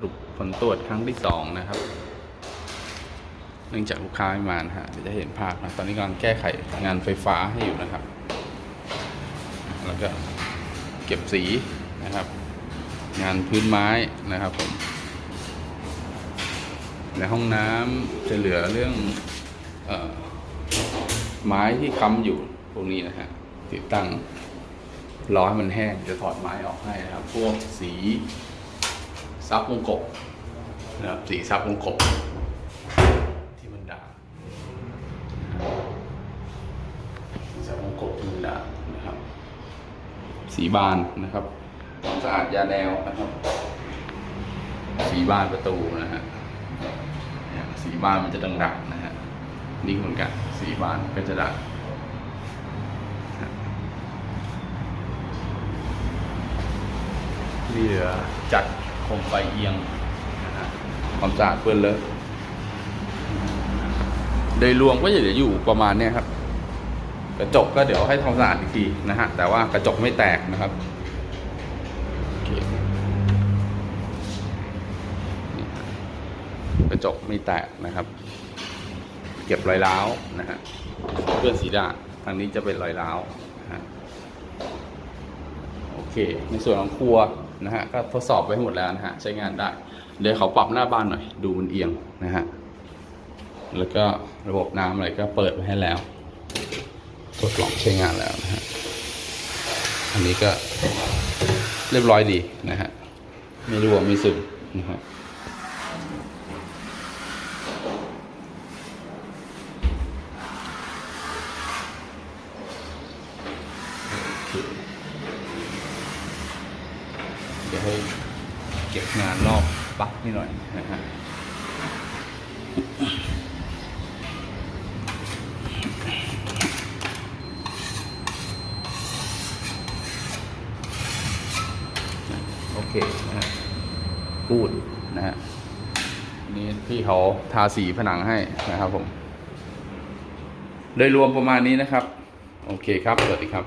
สรุปผลตรวจครั้งที่สองนะครับ เนื่องจากลูกค้าไม่มานะฮะเดี๋ยวจะเห็นภาพนะตอนนี้กำลังแก้ไขงานไฟฟ้าให้อยู่นะครับ แล้วก็เก็บสีนะครับ งานพื้นไม้นะครับผมในห้องน้ำจะเหลือเรื่องเออไม้ที่ค้ำอยู่พวกนี้นะฮะติดตั้งรอให้มันแห้งจะถอดไม้ออกให้นะครับ พวกสี ซับวงกบนะครับสีซับวงกบที่มันด่างสีซับวงกบที่มันด่างนะครับ สีบานนะครับความสะอาดยาแนวนะครับ สีบานประตูนะฮะสีบานมันจะด่างๆนะฮะนี่เหมือนกันสีบานก็จะด่างนี่เหลือจัด โคมไฟเอียงนะฮะความสะอาดเปื้อนเลอะโดยรวมก็จะเหลืออยู่ประมาณเนี้ยครับ กระจกก็เดี๋ยวให้ทำความสะอาดอีกทีนะฮะแต่ว่ากระจกไม่แตกนะครับโอเคนี่ฮะกระจกไม่แตกนะครับ เก็บรอยร้าวนะฮะเพื่อนสีด่างทางนี้จะเป็นรอยร้าวนะฮะโอ เคในส่วนของครัวนะฮะก็ทดสอบไว้หมดแล้วนะฮะใช้งานได้ เดี๋ยวเขาปรับหน้าบ้านหน่อย ดูมันเอียงนะฮะแล้วก็ระบบน้ำอะไรก็เปิดไว้ให้แล้วทดลองใช้งานแล้วนะฮะอันนี้ก็เรียบร้อยดีนะฮะไม่รั่วไม่ซึมนะฮะ โอเค เดี๋ยวให้เก็บงานรอบปักนี่หน่อยนะฮะโอเคนะฮะกูดนะฮะนี่พี่เขาทาสีผนังให้นะครับผม โดยรวมประมาณนี้นะครับ โอเคครับ สวัสดีครับ